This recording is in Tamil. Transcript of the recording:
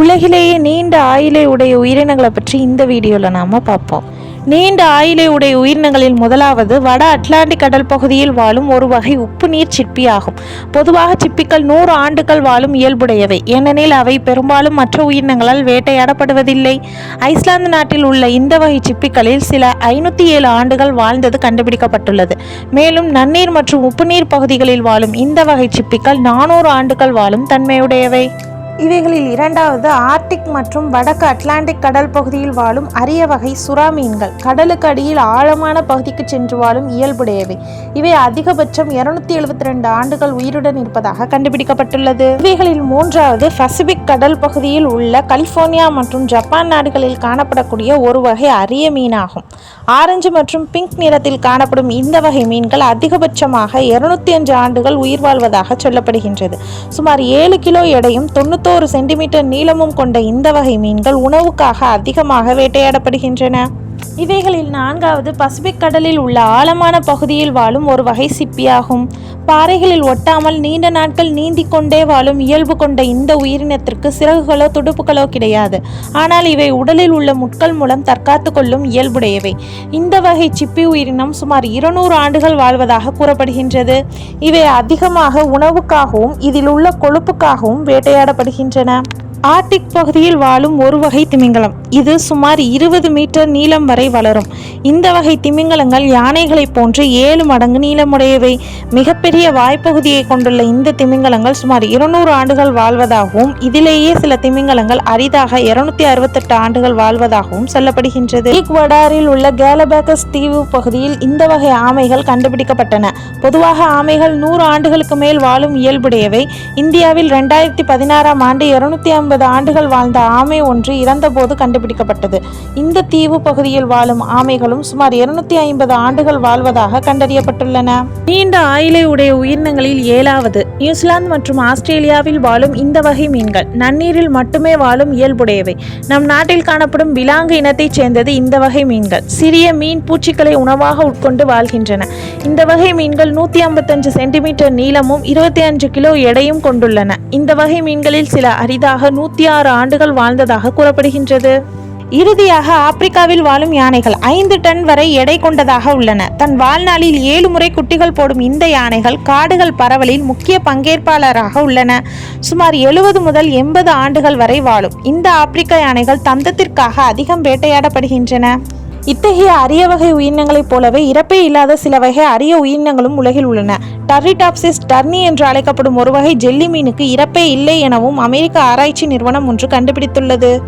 உலகிலேயே நீண்ட ஆயிலை உடைய உயிரினங்களை பற்றி இந்த வீடியோவில் நாம் பார்ப்போம். நீண்ட ஆயிலை உடைய உயிரினங்களில் முதலாவது வட அட்லாண்டிக் கடல் பகுதியில் வாழும் ஒரு வகை உப்பு நீர் சிப்பி ஆகும். பொதுவாக சிப்பிகள் நூறு ஆண்டுகள் வாழும் இயல்புடையவை. ஏனெனில் அவை பெரும்பாலும் மற்ற உயிரினங்களால் வேட்டையாடப்படுவதில்லை. ஐஸ்லாந்து நாட்டில் உள்ள இந்த வகை சிப்பிகளில் சில ஐநூற்றி ஏழு ஆண்டுகள் வாழ்ந்தது கண்டுபிடிக்கப்பட்டுள்ளது. மேலும் நன்னீர் மற்றும் உப்புநீர் பகுதிகளில் வாழும் இந்த வகை சிப்பிகள் நானூறு ஆண்டுகள் வாழும் தன்மையுடையவை. இவைகளில் இரண்டாவது ஆர்டிக் மற்றும் வடக்கு அட்லாண்டிக் கடல் பகுதியில் வாழும் அரிய வகை சுறா மீன்கள். கடலுக்கு அடியில் ஆழமான பகுதிக்கு சென்று வாழும் இயல்புடையவை. இவை அதிகபட்சம் இருநூத்தி எழுபத்தி ரெண்டு ஆண்டுகள் உயிருடன் இருப்பதாக கண்டுபிடிக்கப்பட்டுள்ளது. இவைகளில் மூன்றாவது பசிபிக் கடல் பகுதியில் உள்ள கலிபோர்னியா மற்றும் ஜப்பான் நாடுகளில் காணப்படக்கூடிய ஒரு வகை அரிய மீனாகும். ஆரஞ்சு மற்றும் பிங்க் நிறத்தில் காணப்படும் இந்த வகை மீன்கள் அதிகபட்சமாக இருநூத்தி அஞ்சு ஆண்டுகள் உயிர் வாழ்வதாக சொல்லப்படுகின்றது. சுமார் ஏழு கிலோ எடையும் தொண்ணூத்தோரு சென்டிமீட்டர் நீளமும் கொண்ட இந்த வகை மீன்கள் உணவுக்காக அதிகமாக வேட்டையாடப்படுகின்றன. இவைகளில் நான்காவது பசிபிக் கடலில் உள்ள ஆழமான பகுதியில் வாழும் ஒரு வகை சிப்பியாகும். பாறைகளில் ஒட்டாமல் நீண்ட நாட்கள் நீந்திக் கொண்டே வாழும் இயல்பு கொண்ட இந்த உயிரினத்திற்கு சிறகுகளோ துடுப்புகளோ கிடையாது. ஆனால் இவை உடலில் உள்ள முட்கள் மூலம் தற்காத்து கொள்ளும் இயல்புடையவை. இந்த வகை சிப்பி உயிரினம் சுமார் இருநூறு ஆண்டுகள் வாழ்வதாக கூறப்படுகின்றது. இவை அதிகமாக உணவுக்காகவும் இதில் உள்ள கொழுப்புக்காகவும் வேட்டையாடப்படுகின்றன. ஆர்டிக் பகுதியில் வாழும் ஒரு வகை திமிங்கலம். இது சுமார் இருபது மீட்டர் நீளம் வரை வளரும். இந்த வகை திமிங்கலங்கள் யானைகளைப் போன்று ஏழு மடங்கு நீளமுடையவை. மிகப்பெரிய வாய்ப்பகுதியை கொண்டுள்ள இந்த திமிங்கலங்கள் சுமார் இருநூறு ஆண்டுகள் வாழ்வதாகவும் இதிலேயே சில திமிங்கலங்கள் அரிதாக இருநூத்தி அறுபத்தெட்டு ஆண்டுகள் வாழ்வதாகவும் சொல்லப்படுகின்றது. ஈக்வடாரில் உள்ள கேலபேக்கஸ் தீவு பகுதியில் இந்த வகை ஆமைகள் கண்டுபிடிக்கப்பட்டன. பொதுவாக ஆமைகள் நூறு ஆண்டுகளுக்கு மேல் வாழும் இயல்புடையவை. இந்தியாவில் ரெண்டாயிரத்தி பதினாறாம் ஆண்டு இருநூத்தி ஐம்பது ஆண்டுகள் வாழ்ந்த ஆமை ஒன்று இறந்தபோது கண்டுபிடிக்கப்பட்டது. இந்த தீவு பகுதியில் வாழும் ஆமைகளும் சுமார் இருநூத்தி ஐம்பது ஆண்டுகள் வாழ்வதாக கண்டறியப்பட்டுள்ளன. நீண்ட ஆயிலை உடைய உயிரினங்களில் ஏழாவது நியூசிலாந்து மற்றும் ஆஸ்திரேலியாவில் வாழும் இந்த வகை மீன்கள் நன்னீரில் மட்டுமே வாழும் இயல்புடையவை. நம் நாட்டில் காணப்படும் விலாங்கு இனத்தைச் சேர்ந்தது இந்த வகை மீன்கள். சிறிய மீன் பூச்சிகளை உணவாக உட்கொண்டு வாழ்கின்றன. இந்த வகை மீன்கள் நூற்றி ஐம்பத்தஞ்சு சென்டிமீட்டர் நீளமும் இருபத்தி அஞ்சு கிலோ எடையும் கொண்டுள்ளன. இந்த வகை மீன்களில் சில அரிதாக நூற்றி ஆறு ஆண்டுகள் வாழ்ந்ததாக கூறப்படுகின்றது. இறுதியாக ஆப்பிரிக்காவில் வாழும் யானைகள் ஐந்து டன் வரை எடை கொண்டதாக உள்ளன. தன் வாழ்நாளில் ஏழு முறை குட்டிகள் போடும் இந்த யானைகள் காடுகள் பரவலில் முக்கிய பங்கேற்பாளராக உள்ளன. சுமார் எழுபது முதல் எண்பது ஆண்டுகள் வரை வாழும். இந்த ஆப்பிரிக்க யானைகள் தந்தத்திற்காக அதிகம் வேட்டையாடப்படுகின்றன. இத்தகைய அரிய வகை உயிரினங்களைப் போலவே இறப்பே இல்லாத சில வகை அரிய உயிரினங்களும் உலகில் உள்ளன. டர்ரிடாப்சிஸ் டர்னி என்று அழைக்கப்படும் ஒரு வகை ஜெல்லி மீனுக்கு இறப்பே இல்லை எனவும் அமெரிக்க ஆராய்ச்சி நிறுவனம் ஒன்று கண்டுபிடித்துள்ளது.